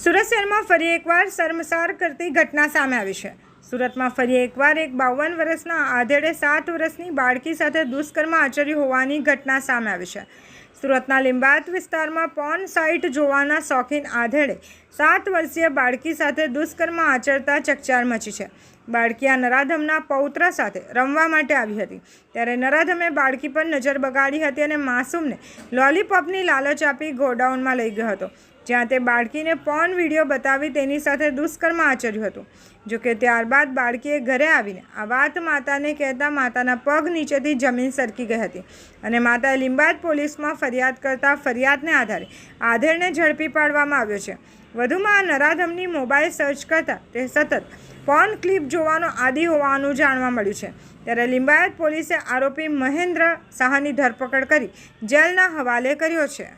સુરત શહેરમાં ફરી એકવાર શર્મસાર કરતી ઘટના સામે આવી છે. સુરતમાં ફરી એકવાર એક બાવન વર્ષના આધેડે સાત વર્ષની બાળકી સાથે દુષ્કર્મ આચર્યું હોવાની ઘટના સામે આવી છે. સુરતના લિંબાયત વિસ્તારમાં પોર્ન સાઇટ જોવાના શોખીન આધેડે સાત વર્ષીય બાળકી સાથે દુષ્કર્મ આચરતા ચકચાર મચી છે. બાળકી આ નરાધમના પૌત્ર સાથે રમવા માટે આવી હતી. ત્યારે નરાધમે બાળકી પર નજર બગાડી હતી અને માસૂમને લોલીપોપની લાલચ આપી ગોડાઉનમાં લઈ ગયો હતો. જ્યાં તે બાળકીને પોર્ન વીડિયો બતાવી તેની સાથે દુષ્કર્મ આચર્યું હતું. જોકે ત્યારબાદ બાળકીએ ઘરે આવીને આ વાત માતાને કહેતા માતાના પગ નીચેથી જમીન સરકી ગઈ હતી અને માતાએ લીંબાદ પોલીસમાં ફરિયાદ કરતા ફરિયાદને આધારે આધેડને ઝડપી પાડવામાં આવ્યો છે. વધુમાં નરાધમની મોબાઈલ સર્ચ કરતાં તે સતત પોર્ન ક્લિપ જોવાનો આદિ હોવાનું જાણવા મળ્યું છે. ત્યારે લિંબાયત પોલીસે આરોપી મહેન્દ્ર શાહની ધરપકડ કરી જેલના હવાલે કર્યો છે.